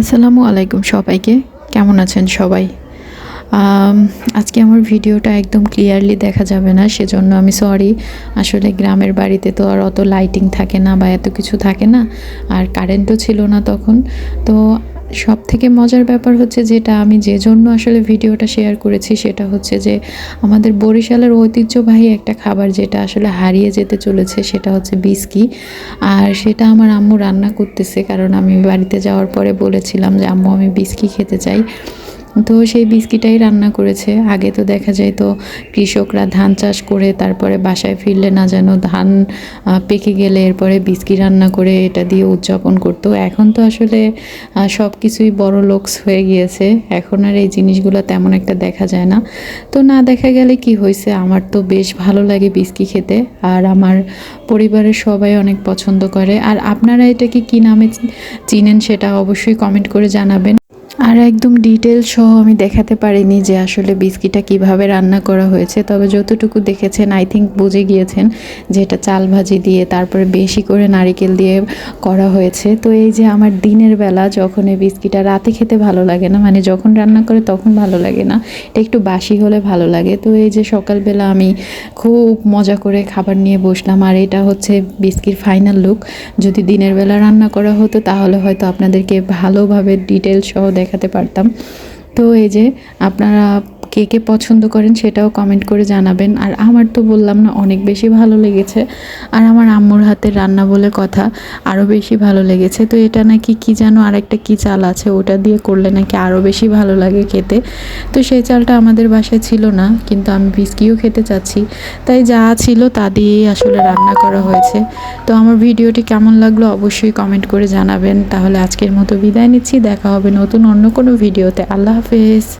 আসসালামু আলাইকুম সবাইকে। কেমন আছেন সবাই? আজকে আমার ভিডিওটা একদম ক্লিয়ারলি দেখা যাবে না, সেজন্য আমি সরি আসলে গ্রামের বাড়িতে তো আর অত লাইটিং থাকে না বা এত কিছু থাকে না, আর কারেন্টও ছিল না তখন। তো সব থেকে মজার ব্যাপার হচ্ছে যেটা আমি যে জন্য আসলে ভিডিওটা শেয়ার করেছি সেটা হচ্ছে যে আমাদের বরিশালের ঐতিহ্যবাহী একটা খাবার যেটা আসলে হারিয়ে যেতে চলেছে সেটা হচ্ছে বিস্কি। আর সেটা আমার আম্মু রান্না করতেছে, কারণ আমি বাড়িতে যাওয়ার পরে বলেছিলাম যে, আম্মু, আমি বিস্কি খেতে চাই। তো সেই বিস্কিটাই রান্না করেছে। আগে তো দেখা যায় তো কৃষকরা ধান চাষ করে তারপরে বাসায় ফিরলে না যেন ধান পেকে গেলে এরপরে বিস্কি রান্না করে এটা দিয়ে উদযাপন করতো। এখন তো আসলে সব কিছুই বড় লোকস হয়ে গিয়েছে। এখন আর এই জিনিসগুলো তেমন একটা দেখা যায় না। তো না দেখা গেলে কি হয়েছে আমার তো বেশ ভালো লাগে বিস্কি খেতে। আর আমার পরিবারের সবাই অনেক পছন্দ করে। আর আপনারা এটাকে কী নামে চিনেন সেটা অবশ্যই কমেন্ট করে জানাবেন। আর একদম ডিটেল সহ আমি দেখাতে পারিনি যে আসলে বিস্কিটা কীভাবে রান্না করা হয়েছে। তবে যতটুকু দেখেছেন আই থিঙ্ক বুঝে গিয়েছেন যে এটা চাল ভাজি দিয়ে তারপরে বেশি করে নারিকেল দিয়ে করা হয়েছে। তো এই যে আমার দিনের বেলা যখন এই বিস্কিটা রাতে খেতে ভালো লাগে না মানে যখন রান্না করে তখন ভালো লাগে না, এটা একটু বাসি হলে ভালো লাগে। তো এই যে সকালবেলা আমি খুব মজা করে খাবার নিয়ে বসলাম, আর এটা হচ্ছে বিস্কির ফাইনাল লুক যদি দিনের বেলা রান্না করা হতো, তাহলে হয়তো আপনাদেরকে ভালোভাবে ডিটেল সহ দেখাতে পারতাম। তো এই যে আপনারা কে কে পছন্দ করেন সেটাও কমেন্ট করে জানাবেন। আর আমার তো বললাম না, অনেক বেশি ভালো লেগেছে। আর আমার আম্মুর হাতের রান্না বলে কথা আরও বেশি ভালো লেগেছে। তো এটা নাকি কি যেন আর একটা কী চাল আছে, ওটা দিয়ে করলে নাকি আরও বেশি ভালো লাগে খেতে। তো সেই চালটা আমাদের বাসায় ছিল না, কিন্তু আমি বিস্কিও খেতে চাচ্ছি। তাই যা ছিল তা দিয়েই আসলে রান্না করা হয়েছে। তো আমার ভিডিওটি কেমন লাগল অবশ্যই কমেন্ট করে জানাবেন। তাহলে আজকের মতো বিদায় নিচ্ছি, দেখা হবে নতুন অন্য কোনো ভিডিওতে। আল্লাহ হাফেজ।